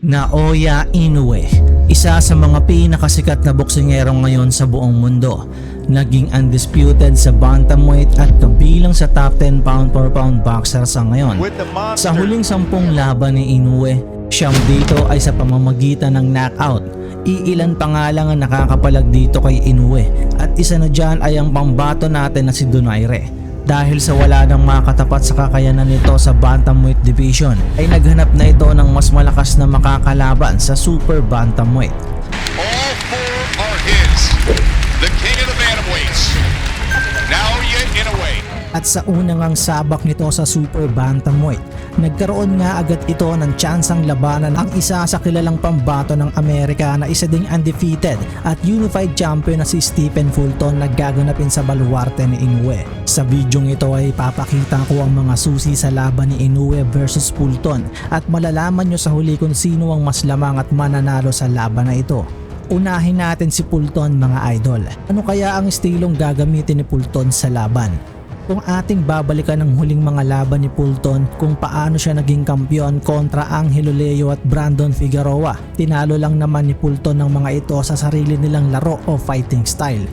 Naoya Inoue, isa sa mga pinakasikat na boksingero ngayon sa buong mundo. Naging undisputed sa bantamweight at kabilang sa top 10 pound per pound boxer sa ngayon. Sa huling sampung laban ni Inoue, siyam dito ay sa pamamagitan ng knockout. Iilan pa nga lang ang nakakapalag dito kay Inoue at isa na dyan ay ang pambato natin na si Donaire. Dahil sa wala nang makatapat sa kakayanan nito sa Bantamweight Division ay naghanap na ito ng mas malakas na makakalaban sa Super Bantamweight. All four are his. The king of the bantamweights. Now yet in a way. At sa unang ang sabak nito sa Super Bantamweight, nagkaroon nga agad ito ng tsansang labanan ang isa sa kilalang pambato ng Amerika na isa ding undefeated at unified champion na si Stephen Fulton na gaganapin sa baluarte ni Inoue. Sa bidyong ito ay papakita ko ang mga susi sa laban ni Inoue versus Fulton at malalaman nyo sa huli kung sino ang mas lamang at mananalo sa laban na ito. Unahin natin si Fulton mga idol. Ano kaya ang estilong gagamitin ni Fulton sa laban? Kung ating babalikan ang huling mga laban ni Fulton kung paano siya naging kampiyon kontra Angelo Leo at Brandon Figueroa, tinalo lang naman ni Fulton ng mga ito sa sarili nilang laro o fighting style.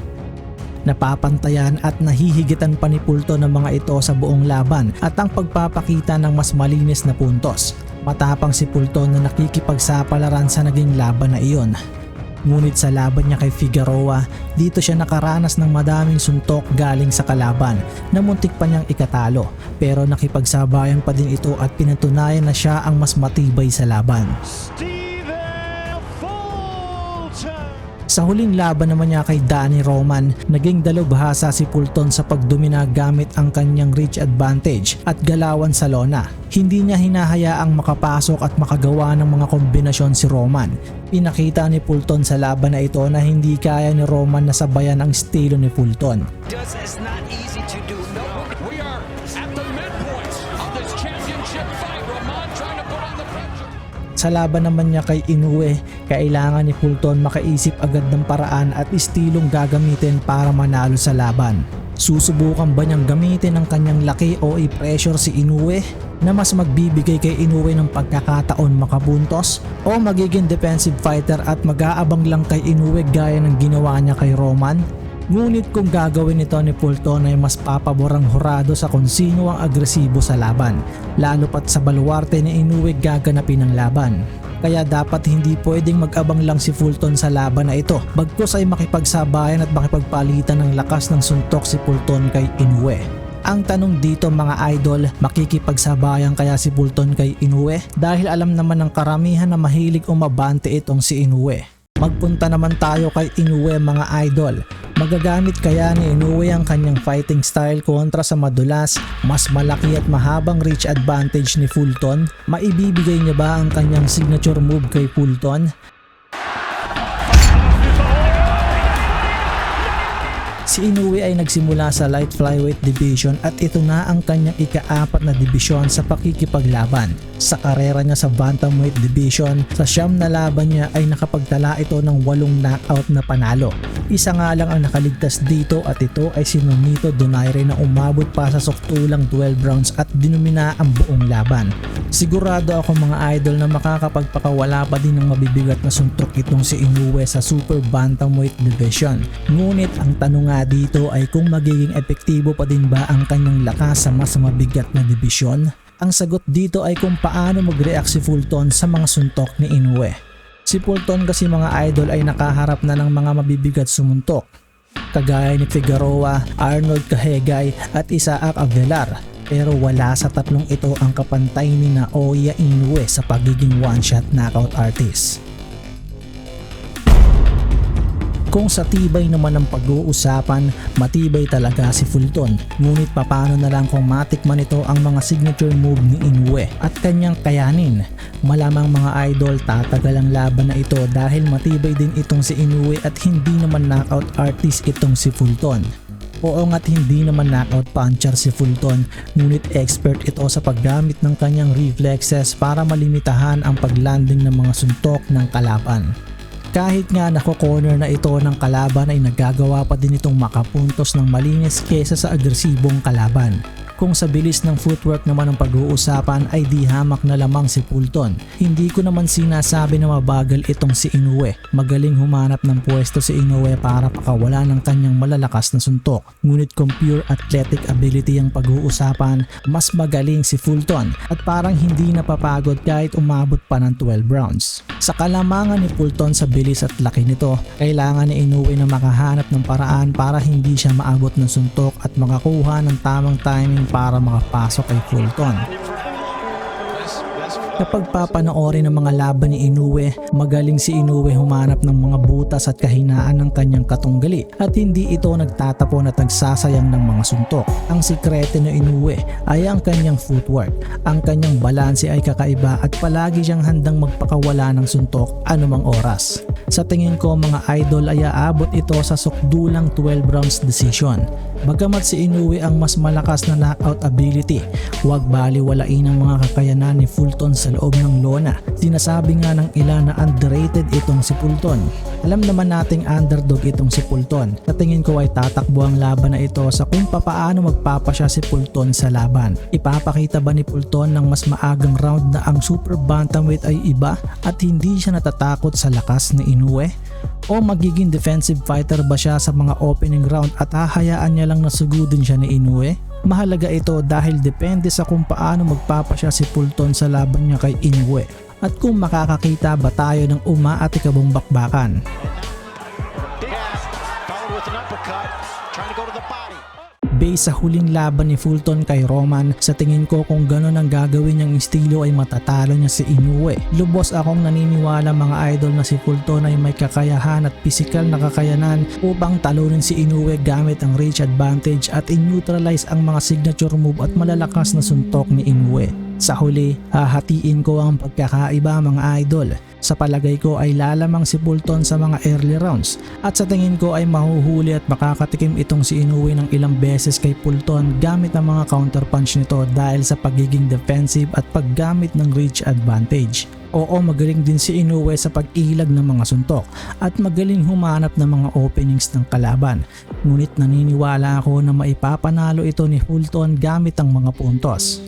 Napapantayan at nahihigitan pa ni Fulton ng mga ito sa buong laban at ang pagpapakita ng mas malinis na puntos. Matapang si Fulton na nakikipagsapalaran sa naging laban na iyon. Ngunit sa laban niya kay Figueroa, dito siya nakaranas ng madaming suntok galing sa kalaban na muntik pa niyang ikatalo pero nakipagsabayan pa din ito at pinatunayan na siya ang mas matibay sa laban. Steven Sa huling laban naman niya kay Danny Roman, naging dalubhasa si Fulton sa pagdomina gamit ang kanyang reach advantage at galawan sa lona. Hindi niya hinahayaang makapasok at makagawa ng mga kombinasyon si Roman. Pinakita ni Fulton sa laban na ito na hindi kaya ni Roman na sabayan ang estilo ni Fulton. No, Sa laban naman niya kay Inoue, kailangan ni Fulton makaisip agad ng paraan at istilong gagamitin para manalo sa laban. Susubukan ba niyang gamitin ang kanyang laki o i-pressure si Inoue na mas magbibigay kay Inoue ng pagkakataon makabuntos? O magiging defensive fighter at mag-aabang lang kay Inoue gaya ng ginawa niya kay Roman? Ngunit kung gagawin ito ni Fulton ay mas papabor ang hurado sa kung ang agresibo sa laban, lalo pat sa baluarte ni Inoue gaganapin ang laban. Kaya dapat hindi pwedeng mag-abang lang si Fulton sa laban na ito, bagkus ay makipagsabayan at makipagpalitan ng lakas ng suntok si Fulton kay Inoue. Ang tanong dito mga idol, makikipagsabayan kaya si Fulton kay Inoue? Dahil alam naman ng karamihan na mahilig umabante itong si Inoue. Magpunta naman tayo kay Inoue mga idol. Magagamit kaya ni Inoue ang kanyang fighting style kontra sa madulas, mas malaki at mahabang reach advantage ni Fulton? Maibibigay niya ba ang kanyang signature move kay Fulton? Si Inoue ay nagsimula sa light flyweight division at ito na ang kanyang ika-apat na dibisyon sa pakikipaglaban. Sa karera niya sa bantamweight division, sa siyam na laban niya ay nakapagtala ito ng walong knockout na panalo. Isa nga lang ang nakaligtas dito at ito ay si Nonito Donaire na umabot pa sa suktulang 12 rounds at dinumina ang buong laban. Sigurado ako mga idol na makakapagpakawala pa din ng mabibigat na suntok itong si Inoue sa super bantamweight division. Ngunit ang tanong nga dito ay kung magiging epektibo pa din ba ang kanyang lakas sa mas mabigat na dibisyon? Ang sagot dito ay kung paano mag-react si Fulton sa mga suntok ni Inoue. Si Fulton kasi mga idol ay nakaharap na ng mga mabibigat sumuntok kagaya ni Figueroa, Arnold Kahegay at Isaac Avelar pero wala sa tatlong ito ang kapantay ni Naoya Inoue sa pagiging one-shot knockout artist. Kung sa tibay naman ng pag-uusapan, matibay talaga si Fulton. Ngunit papano na lang kung matikman ito ang mga signature move ni Inoue at kanyang kayanin. Malamang mga idol tatagal ang laban na ito dahil matibay din itong si Inoue at hindi naman knockout artist itong si Fulton. Oo nga't hindi naman knockout puncher si Fulton, ngunit expert ito sa paggamit ng kanyang reflexes para malimitahan ang paglanding ng mga suntok ng kalaban. Kahit nga nako-corner na ito ng kalaban ay nagagawa pa din itong makapuntos ng malinis kesa sa agresibong kalaban. Kung sa bilis ng footwork naman ang pag-uusapan ay di hamak na lamang si Fulton. Hindi ko naman sinasabi na mabagal itong si Inoue. Magaling humanap ng pwesto si Inoue para pakawala ng kanyang malalakas na suntok. Ngunit kung pure athletic ability ang pag-uusapan, mas magaling si Fulton at parang hindi napapagod kahit umabot pa ng 12 rounds. Sa kalamangan ni Fulton sa bilis at laki nito, kailangan ni Inoue na makahanap ng paraan para hindi siya maabot ng suntok at makakuha ng tamang timing para makapasok kay Fulton. Kapag papanoorin ng mga laban ni Inoue, magaling si Inoue humanap ng mga butas at kahinaan ng kanyang katunggali at hindi ito nagtatapon at nagsasayang ng mga suntok. Ang sikreto ni Inoue ay ang kanyang footwork. Ang kanyang balanse ay kakaiba at palagi siyang handang magpakawala ng suntok anumang oras. Sa tingin ko mga idol ay aabot ito sa sukdulang 12 rounds decision. Bagamat si Inoue ang mas malakas na knockout ability, huwag baliwalain ang mga kakayanan ni Fulton sa loob ng lona. Sinasabi nga ng ilan na underrated itong si Fulton. Alam naman nating underdog itong si Fulton. Sa tingin ko ay tatakbo ang laban na ito sa kung papaano magpapasya si Fulton sa laban. Ipapakita ba ni Fulton ng mas maagang round na ang super bantamweight ay iba at hindi siya natatakot sa lakas ni Inoue? O magiging defensive fighter ba siya sa mga opening round at hahayaan niya lang na sugudin siya ni Inoue? Mahalaga ito dahil depende sa kung paano magpapasya si Fulton sa laban niya kay Inoue at kung makakakita ba tayo ng umaatikabong bakbakan. Base sa huling laban ni Fulton kay Roman, sa tingin ko kung gano'n ang gagawin niyang estilo ay matatalo niya si Inoue. Lubos akong naniniwala mga idol na si Fulton ay may kakayahan at pisikal na kakayanan upang talunin si Inoue gamit ang reach advantage at in-neutralize ang mga signature move at malalakas na suntok ni Inoue. Sa huli, hahatiin ko ang pagkakaiba mga idol. Sa palagay ko ay lalamang si Fulton sa mga early rounds at sa tingin ko ay mahuhuli at makakatikim itong si Inoue ng ilang beses kay Fulton gamit ang mga counter punch nito dahil sa pagiging defensive at paggamit ng reach advantage. Oo magaling din si Inoue sa pag-ilag ng mga suntok at magaling humanap ng mga openings ng kalaban. Ngunit naniniwala ako na maipapanalo ito ni Fulton gamit ang mga puntos.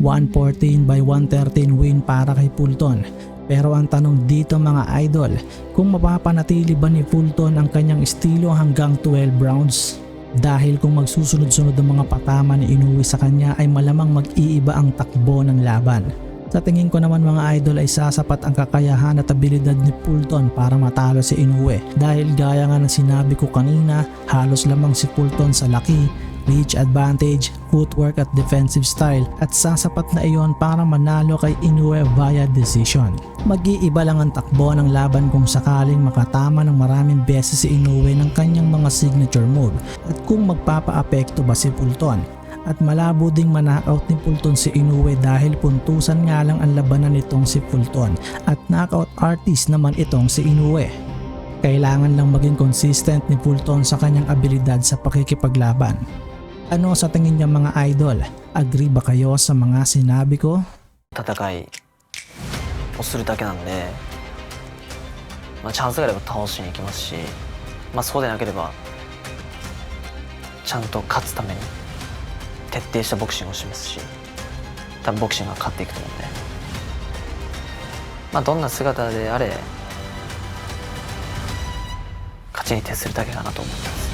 114 by 113 win para kay Fulton. Pero ang tanong dito mga idol, kung mapapanatili ba ni Fulton ang kanyang estilo hanggang 12 rounds? Dahil kung magsusunod-sunod ang mga patama ni Inoue sa kanya ay malamang mag-iiba ang takbo ng laban. Sa tingin ko naman mga idol ay sasapat ang kakayahan at abilidad ni Fulton para matalo si Inoue dahil gaya nga ng sinabi ko kanina halos lamang si Fulton sa laki reach advantage, footwork at defensive style at sasapat na iyon para manalo kay Inoue via decision. Mag-iiba lang ang takbo ng laban kung sakaling makatama ng maraming beses si Inoue ng kanyang mga signature move at kung magpapaapekto ba si Fulton. At malabo ding manakaut ni Fulton si Inoue dahil puntusan nga lang ang labanan nitong si Fulton at knockout artist naman itong si Inoue. Kailangan lang maging consistent ni Fulton sa kanyang abilidad sa pakikipaglaban. Ano sa tingin niya mga idol? Agree ba kayo sa mga sinabi ko? 戦いをするだけなんで、まあ、チャンスがあれば倒しに行きますし、まあ、そうでなければちゃんと勝つために徹底したボクシングをしますし多分ボクシングが勝っていくと思うんで、まあ、どんな姿であれ勝ちに徹するだけかなと思ってます